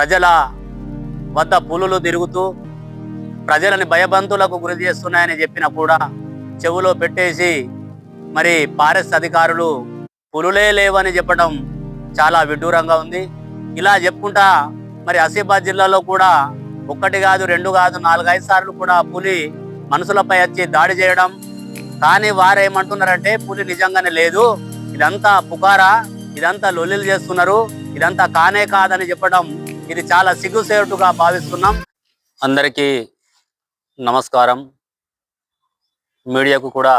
ప్రజల వద్ద పులులు తిరుగుతూ ప్రజలని భయబంతులకు గురి చేస్తున్నాయని చెప్పినా కూడా చెవులో పెట్టేసి మరి ఫారెస్ట్ అధికారులు పులులే లేవని చెప్పడం చాలా విడ్డూరంగా ఉంది. ఇలా చెప్పుకుంటా మరి ఆసిఫాబాద్ జిల్లాలో కూడా ఒక్కటి కాదు రెండు కాదు నాలుగైదు సార్లు కూడా పులి మనుషులపై వచ్చి దాడి చేయడం. కానీ వారు ఏమంటున్నారంటే పులి నిజంగానే లేదు. ఇదంతా పుకారా ఇదంతా లొల్లిలు చేస్తున్నారు. ఇదంతా కానే కాదని చెప్పడం ఇది చాలా సిగ్గుసేటుగా భావిస్తున్నాం. అందరికీ నమస్కారం. మీడియాకు కూడా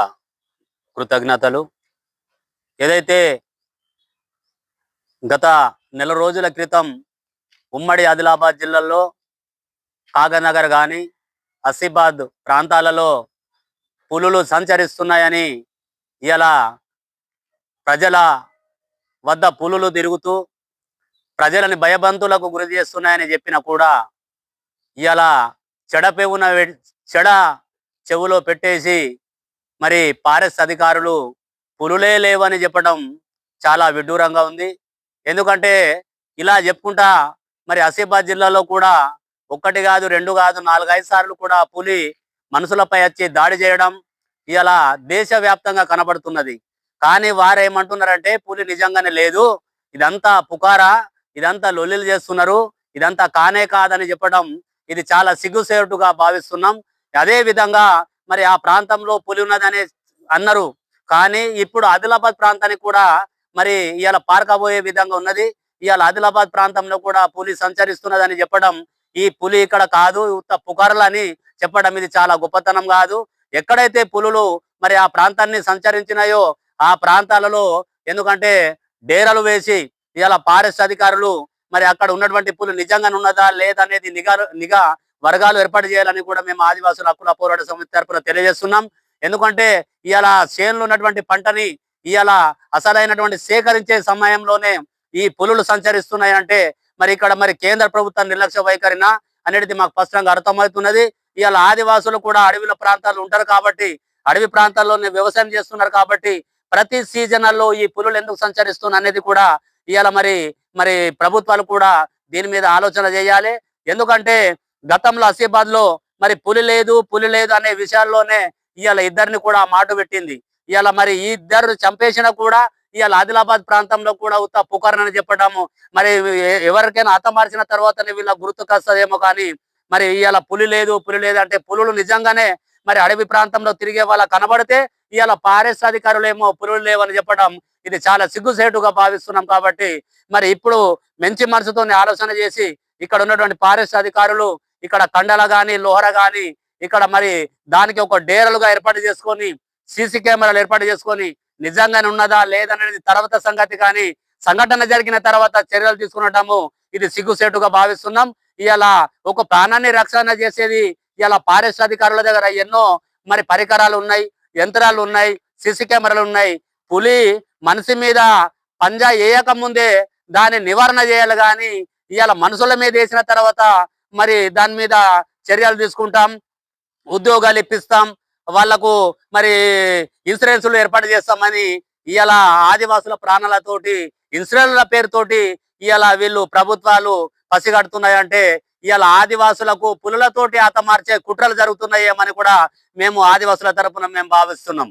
కృతజ్ఞతలు. ఏదైతే గత నెల రోజుల క్రితం ఉమ్మడి ఆదిలాబాద్ జిల్లాలో కాగనగర్ కానీ అసిబాద్ ప్రాంతాలలో పులులు సంచరిస్తున్నాయని ఇలా ప్రజల వద్ద పులులు తిరుగుతూ ప్రజలను భయబంతులకు గురి చేస్తున్నాయని చెప్పినా కూడా ఇలా చెడపెవున వె- చెడ చెవులో పెట్టేసి మరి పారెస్ అధికారులు పులులే లేవని చెప్పడం చాలా విడ్డూరంగా ఉంది. ఎందుకంటే ఇలా చెప్పుకుంటా మరి ఆసిఫాబాద్ జిల్లాలో కూడా ఒక్కటి కాదు రెండు కాదు నాలుగైదు సార్లు కూడా పులి మనుషులపై వచ్చి దాడి చేయడం ఇలా దేశవ్యాప్తంగా కనబడుతున్నది. కానీ వారు ఏమంటున్నారంటే పులి నిజంగానే లేదు ఇదంతా పుకారా ఇదంతా లొల్లిలు చేస్తున్నారు. ఇదంతా కానే కాదని చెప్పడం ఇది చాలా సిగ్గుసేటుగా భావిస్తున్నాం. అదే విధంగా మరి ఆ ప్రాంతంలో పులి ఉన్నదని అన్నారు. కానీ ఇప్పుడు ఆదిలాబాద్ ప్రాంతానికి కూడా మరి ఇవాళ పారకబోయే విధంగా ఉన్నది. ఇవాళ ఆదిలాబాద్ ప్రాంతంలో కూడా పులి సంచరిస్తున్నదని చెప్పడం ఈ పులి ఇక్కడ కాదు ఉత్త పుకార్లని చెప్పడం ఇది చాలా గొప్పతనం కాదు. ఎక్కడైతే పులులు మరి ఆ ప్రాంతాన్ని సంచరించినాయో ఆ ప్రాంతాలలో ఎందుకంటే డేరలు వేసి ఇవాళ ఫారెస్ట్ అధికారులు మరి అక్కడ ఉన్నటువంటి పులు నిజంగానే ఉన్నదా లేదనేది నిఘా నిఘా వర్గాలు ఏర్పాటు చేయాలని కూడా మేము ఆదివాసుల హక్కుల పోరాట సమితి తరపున తెలియజేస్తున్నాం. ఎందుకంటే ఇవాళ చేనులో ఉన్నటువంటి పంటని ఇవాళ అసలైనటువంటి సేకరించే సమయంలోనే ఈ పులులు సంచరిస్తున్నాయంటే మరి ఇక్కడ మరి కేంద్ర ప్రభుత్వం నిర్లక్ష్య వైఖరినా అనేది మాకు స్పష్టంగా అర్థమవుతున్నది. ఇవాళ ఆదివాసులు కూడా అడవిల ప్రాంతాలు ఉంటారు కాబట్టి అడవి ప్రాంతాల్లోనే వ్యవసాయం చేస్తున్నారు కాబట్టి ప్రతి సీజనల్లో ఈ పులులు ఎందుకు సంచరిస్తున్నారు అనేది కూడా ఇవాళ మరి మరి ప్రభుత్వాలు కూడా దీని మీద ఆలోచన చేయాలి. ఎందుకంటే గతంలో ఆసిఫాబాద్లో మరి పులి లేదు పులి లేదు అనే విషయాల్లోనే ఇవాళ ఇద్దరిని కూడా మాట పెట్టింది. ఇవాళ మరి ఈ ఇద్దరు చంపేసినా కూడా ఇవాళ ఆదిలాబాద్ ప్రాంతంలో కూడా ఉత్త పుకారని చెప్పడము మరి ఎవరికైనా హతమార్చిన తర్వాతనే వీళ్ళ గుర్తుకొస్తుందేమో కానీ మరి ఇవాళ పులి లేదు పులి లేదు అంటే పులులు నిజంగానే మరి అడవి ప్రాంతంలో తిరిగే వాళ్ళ కనబడితే ఇవాళ ఫారెస్ట్ అధికారులు ఏమో పులులు లేవని చెప్పడం ఇది చాలా సిగ్గుసేటుగా భావిస్తున్నాం కాబట్టి మరి ఇప్పుడు మంచి మనసుతో ఆలోచన చేసి ఇక్కడ ఉన్నటువంటి ఫారెస్ట్ అధికారులు ఇక్కడ కండల గాని లోహర గాని ఇక్కడ మరి దానికి ఒక డేరలుగా ఏర్పాటు చేసుకొని సీసీ కెమెరాలు ఏర్పాటు చేసుకొని నిజంగానే ఉన్నదా లేదనేది తర్వాత సంగతి కానీ సంఘటన జరిగిన తర్వాత చర్యలు తీసుకునటము ఇది సిగ్గుసేటుగా భావిస్తున్నాం. ఇలా ఒక ప్రాణాన్ని రక్షణ చేసేది ఇలా ఫారెస్ట్ అధికారుల దగ్గర ఎన్నో మరి పరికరాలు ఉన్నాయి యంత్రాలు ఉన్నాయి సిసి కెమెరాలు ఉన్నాయి. పులి మనిషి మీద పంజా వేయక ముందే దాని నివారణ చేయాలి కానీ ఇవాళ మనుషుల మీద వేసిన తర్వాత మరి దాని మీద చర్యలు తీసుకుంటాం ఉద్యోగాలు ఇప్పిస్తాం వాళ్ళకు మరి ఇన్సూరెన్సులు ఏర్పాటు చేస్తామని ఇవాళ ఆదివాసుల ప్రాణాలతోటి ఇన్సూరెన్స్ల పేరుతోటి ఇవాళ వీళ్ళు ప్రభుత్వాలు పసిగడుతున్నాయంటే ఇవాళ ఆదివాసులకు పులులతోటి ఆతమార్చే కుట్రలు జరుగుతున్నాయేమని కూడా మేము ఆదివాసుల తరపున మేము భావిస్తున్నాం.